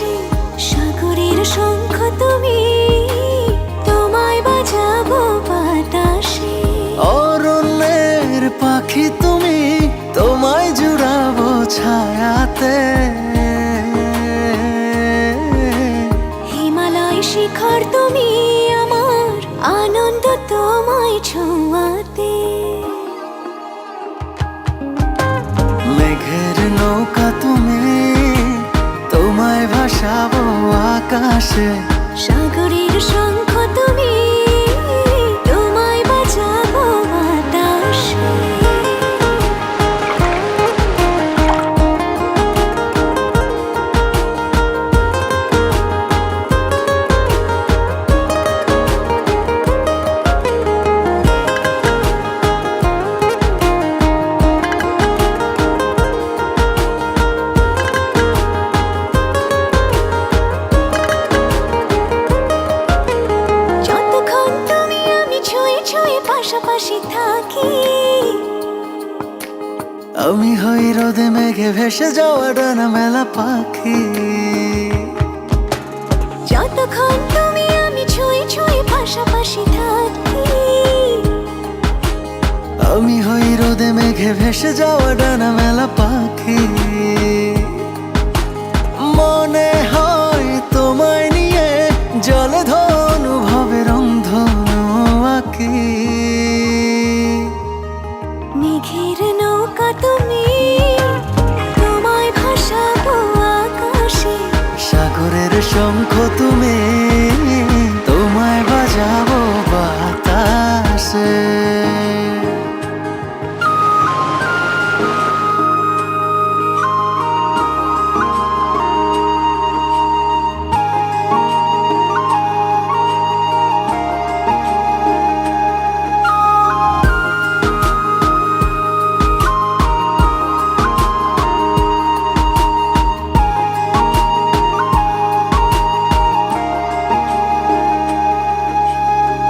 আকাশে সাগরের শঙ্খ তুমি তোমায় বাজাবো বাতাসে। অরণ্যের পাখি তুমি তোমায় জুড়াবো ছায়াতে। হিমালয় শিখর তুমি আমার আনন্দ তোমায় ছোঁয়াতে। মেঘের নৌকা ভাসাবো আকাশে। সাগরের শঙ্খ পাশাপাশি থাকি। আমি হই রোদে মেঘে ভেসে যাওয়া ডানা মেলা পাখি। যতক্ষণ তুমি আমি ছুঁয়ে ছুঁয়ে পাশাপাশি থাকি। আমি হই রোদে মেঘে ভেসে যাওয়া ডানা মেলা পাখি। শঙ্খ তুমি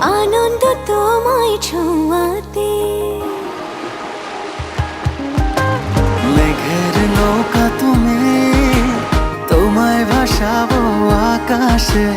আনন্দ তোমায় ছোঁয়াতে। মেঘের নৌকা তুমি তোমায় ভাসাবো আকাশে।